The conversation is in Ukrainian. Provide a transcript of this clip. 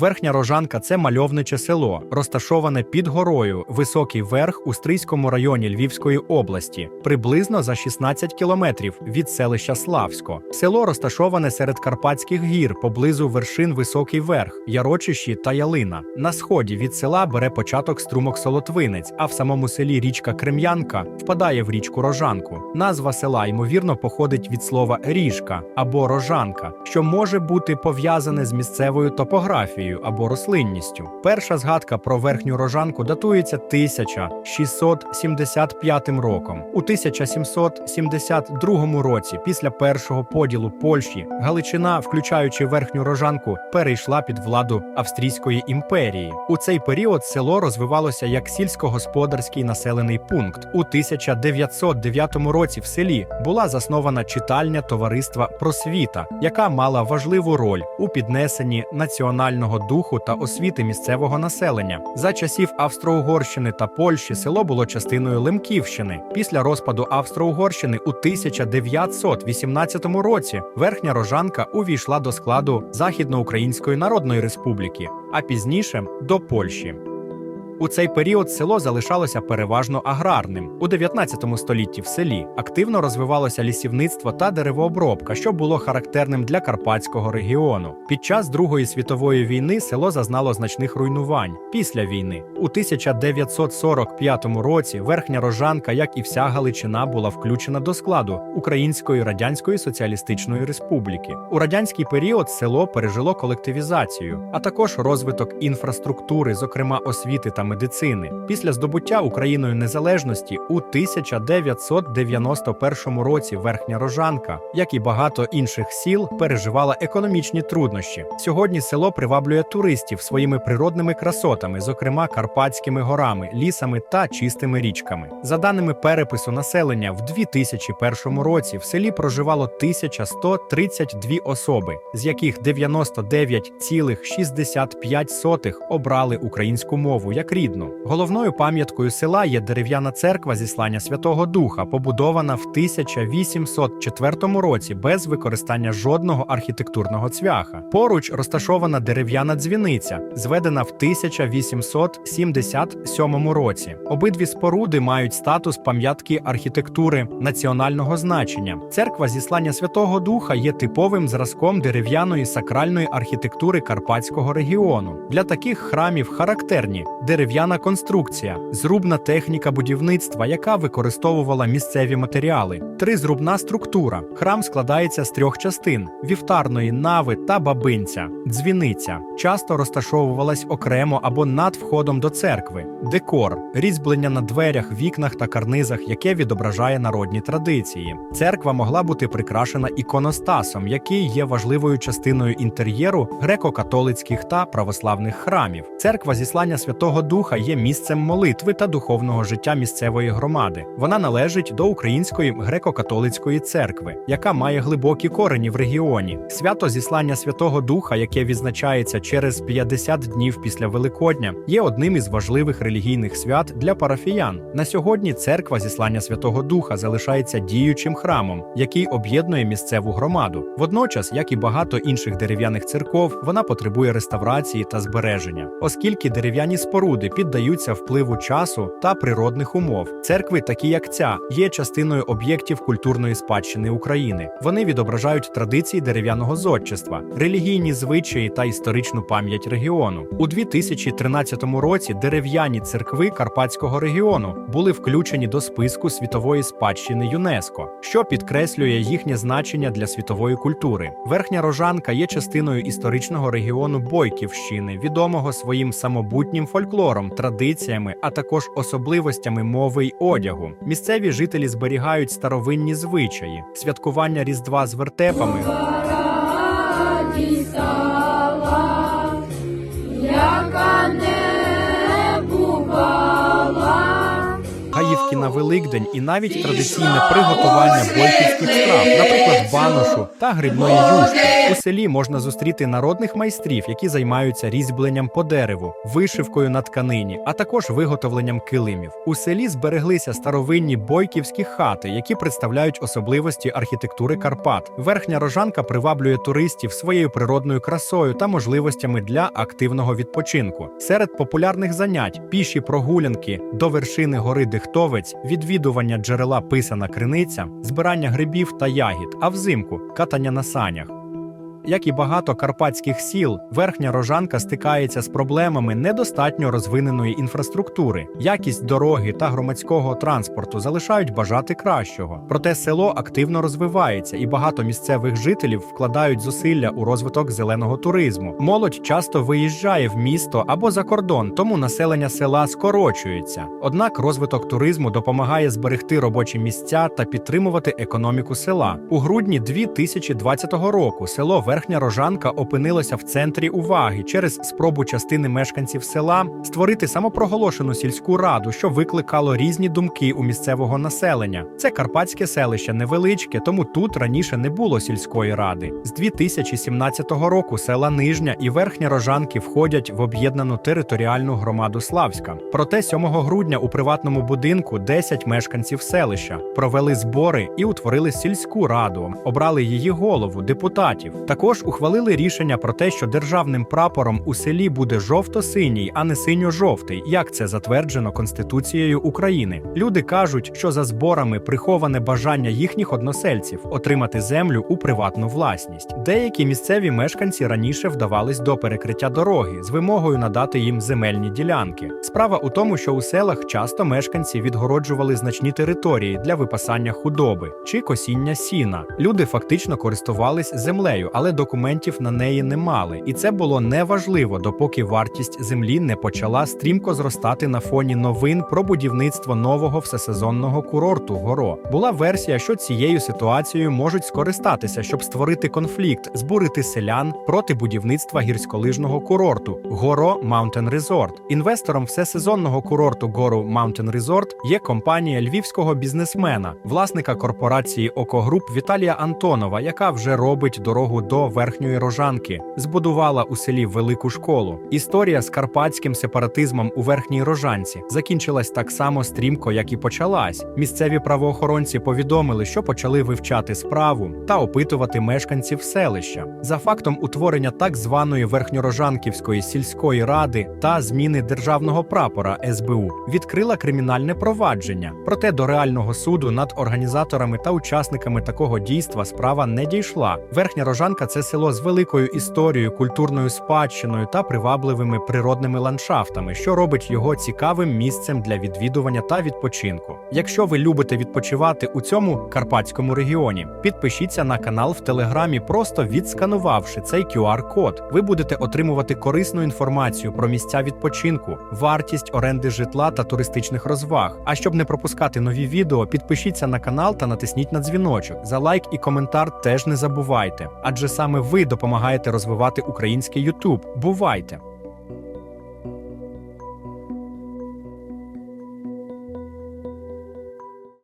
Верхня Рожанка це мальовниче село, розташоване під горою, високий верх у Стрийському районі Львівської області, приблизно за 16 кілометрів від селища Славсько. Село розташоване серед Карпатських гір поблизу вершин Високий Верх, Ярочищі та Ялина. На сході від села бере початок струмок Солотвинець, а в самому селі річка Крем'янка впадає в річку Рожанку. Назва села ймовірно походить від слова ріжка або рожанка, що може бути пов'язане з місцевою топографією або рослинністю. Перша згадка про верхню рожанку датується 1675 роком. У 1772 році, після першого поділу Польщі, Галичина, включаючи верхню рожанку, перейшла під владу Австрійської імперії. У цей період село розвивалося як сільськогосподарський населений пункт. У 1909 році в селі була заснована читальня товариства Просвіта, яка мала важливу роль у піднесенні національного духу та освіти місцевого населення. За часів Австро-Угорщини та Польщі село було частиною Лемківщини. Після розпаду Австро-Угорщини у 1918 році верхня рожанка увійшла до складу Західноукраїнської Народної Республіки, а пізніше до Польщі. У цей період село залишалося переважно аграрним. У 19 столітті в селі активно розвивалося лісівництво та деревообробка, що було характерним для карпатського регіону. Під час Другої світової війни село зазнало значних руйнувань. Після війни у 1945 році верхня рожанка, як і вся Галичина, була включена до складу Української Радянської Соціалістичної Республіки. У радянський період село пережило колективізацію, а також розвиток інфраструктури, зокрема освіти та медицини. Після здобуття Україною незалежності у 1991 році Верхня Рожанка, як і багато інших сіл, переживала економічні труднощі. Сьогодні село приваблює туристів своїми природними красотами, зокрема Карпатськими горами, лісами та чистими річками. За даними перепису населення, в 2001 році в селі проживало 1132 особи, з яких 99,65 обрали українську мову як рідну. Головною пам'яткою села є дерев'яна церква зіслання Святого Духа, побудована в 1804 році без використання жодного архітектурного цвяха. Поруч розташована дерев'яна дзвіниця, зведена в 1877 році. Обидві споруди мають статус пам'ятки архітектури національного значення. Церква зіслання Святого Духа є типовим зразком дерев'яної сакральної архітектури Карпатського регіону. Для таких храмів характерні дерев'яна конструкція, зрубна техніка будівництва, яка використовувала місцеві матеріали, тризрубна структура. Храм складається з трьох частин: вівтарної нави та бабинця, дзвіниця. Часто розташовувалась окремо або над входом до церкви, декор, різьблення на дверях, вікнах та карнизах, яке відображає народні традиції. Церква могла бути прикрашена іконостасом, який є важливою частиною інтер'єру греко-католицьких та православних храмів. Церква зіслання Святого Духа є місцем молитви та духовного життя місцевої громади. Вона належить до Української греко-католицької церкви, яка має глибокі корені в регіоні. Свято зіслання Святого Духа, яке відзначається через 50 днів після Великодня, є одним із важливих релігійних свят для парафіян. На сьогодні церква зіслання Святого Духа залишається діючим храмом, який об'єднує місцеву громаду. Водночас, як і багато інших дерев'яних церков, вона потребує реставрації та збереження, оскільки дерев'яні споруди піддаються впливу часу та природних умов. Церкви, такі як ця, є частиною об'єктів культурної спадщини України. Вони відображають традиції дерев'яного зодчества, релігійні звичаї та історичну пам'ять регіону. У 2013 році дерев'яні церкви Карпатського регіону були включені до списку світової спадщини ЮНЕСКО, що підкреслює їхнє значення для світової культури. Верхня Рожанка є частиною історичного регіону Бойківщини, відомого своїм самобутнім фольклором, традиціями, а також особливостями мови й одягу. Місцеві жителі зберігають старовинні звичаї, святкування Різдва з вертепами. Закваски на Великдень і навіть традиційне приготування бойківських страв, наприклад, баношу та грибної юшки. У селі можна зустріти народних майстрів, які займаються різьбленням по дереву, вишивкою на тканині, а також виготовленням килимів. У селі збереглися старовинні бойківські хати, які представляють особливості архітектури Карпат. Верхня рожанка приваблює туристів своєю природною красою та можливостями для активного відпочинку. Серед популярних занять піші прогулянки до вершини гори Дихтовець, відвідування джерела Писана Криниця, збирання грибів та ягід, а взимку катання на санях. Як і багато карпатських сіл, верхня рожанка стикається з проблемами недостатньо розвиненої інфраструктури. Якість дороги та громадського транспорту залишають бажати кращого. Проте село активно розвивається, і багато місцевих жителів вкладають зусилля у розвиток зеленого туризму. Молодь часто виїжджає в місто або за кордон, тому населення села скорочується. Однак розвиток туризму допомагає зберегти робочі місця та підтримувати економіку села. У грудні 2020 року село Верхня Рожанка опинилося в центрі уваги через спробу частини мешканців села створити самопроголошену сільську раду, що викликало різні думки у місцевого населення. Це карпатське селище невеличке, тому тут раніше не було сільської ради. З 2017 року села Нижня і Верхня Рожанки входять в об'єднану територіальну громаду Славська. Проте 7 грудня у приватному будинку 10 мешканців селища провели збори і утворили сільську раду, обрали її голову, депутатів. Також ухвалили рішення про те, що державним прапором у селі буде жовто-синій, а не синьо-жовтий, як це затверджено Конституцією України. Люди кажуть, що за зборами приховане бажання їхніх односельців отримати землю у приватну власність. Деякі місцеві мешканці раніше вдавались до перекриття дороги з вимогою надати їм земельні ділянки. Справа у тому, що у селах часто мешканці відгороджували значні території для випасання худоби чи косіння сіна. Люди фактично користувались землею, але документів на неї не мали, і це було неважливо, допоки вартість землі не почала стрімко зростати на фоні новин про будівництво нового всесезонного курорту Горо. Була версія, що цією ситуацією можуть скористатися, щоб створити конфлікт, збурити селян проти будівництва гірськолижного курорту Горо Mountain Resort. Інвестором всесезонного курорту Горо Mountain Resort є компанія львівського бізнесмена, власника корпорації Окогруп Віталія Антонова, яка вже робить дорогу верхньої рожанки, збудувала у селі велику школу. Історія з карпатським сепаратизмом у верхній рожанці закінчилась так само стрімко, як і почалась. Місцеві правоохоронці повідомили, що почали вивчати справу та опитувати мешканців селища за фактом утворення так званої верхньорожанківської сільської ради та зміни державного прапора СБУ відкрила кримінальне провадження. Проте до реального суду над організаторами та учасниками такого дійства справа не дійшла. Верхня Рожанка це село з великою історією, культурною спадщиною та привабливими природними ландшафтами, що робить його цікавим місцем для відвідування та відпочинку. Якщо ви любите відпочивати у цьому карпатському регіоні, підпишіться на канал в телеграмі, просто відсканувавши цей QR-код. Ви будете отримувати корисну інформацію про місця відпочинку, вартість оренди житла та туристичних розваг. А щоб не пропускати нові відео, підпишіться на канал та натисніть на дзвіночок. За лайк і коментар теж не забувайте, адже саме ви допомагаєте розвивати український YouTube. Бувайте!